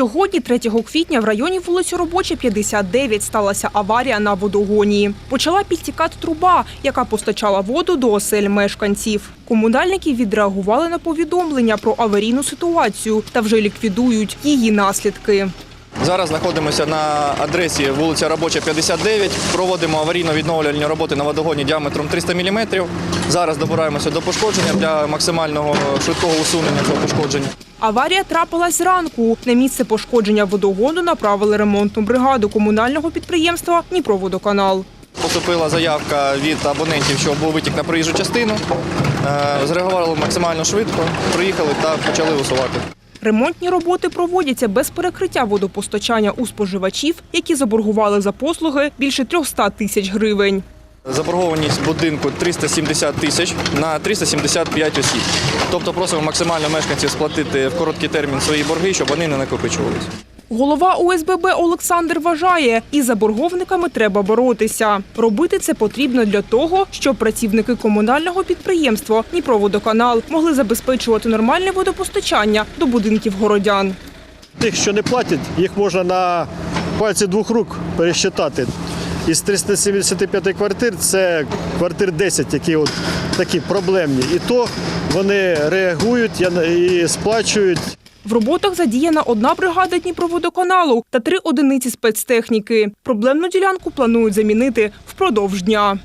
Сьогодні, 3 квітня, в районі вулиці Робоча, 59, сталася аварія на водогоні. Почала підтікати труба, яка постачала воду до осель мешканців. Комунальники відреагували на повідомлення про аварійну ситуацію та вже ліквідують її наслідки. Зараз знаходимося на адресі вулиця Робоча, 59. Проводимо аварійно-відновлювальні роботи на водогоні діаметром 300 мм. Зараз добираємося до пошкодження для максимального швидкого усунення цього пошкодження. Аварія трапилась зранку. На місце пошкодження водогону направили ремонтну бригаду комунального підприємства Дніпроводоканал. Поступила заявка від абонентів, що був витік на проїжджу частину. Е, Зреагували максимально швидко, приїхали та почали усувати. Ремонтні роботи проводяться без перекриття водопостачання у споживачів, які заборгували за послуги більше 300 тисяч гривень. Заборгованість будинку 370 тисяч на 375 осіб. Тобто просимо максимально мешканців сплатити в короткий термін свої борги, щоб вони не накопичувалися. Голова ОСББ Олександр вважає, із заборговниками треба боротися. Робити це потрібно для того, щоб працівники комунального підприємства Дніпроводоканал могли забезпечувати нормальне водопостачання до будинків городян. Тих, що не платять, їх можна на пальці двох рук пересчитати. Із 375 квартир це квартир 10, які от такі проблемні. І то вони реагують і сплачують. В роботах задіяна одна бригада Дніпроводоканалу та три одиниці спецтехніки. Проблемну ділянку планують замінити впродовж дня.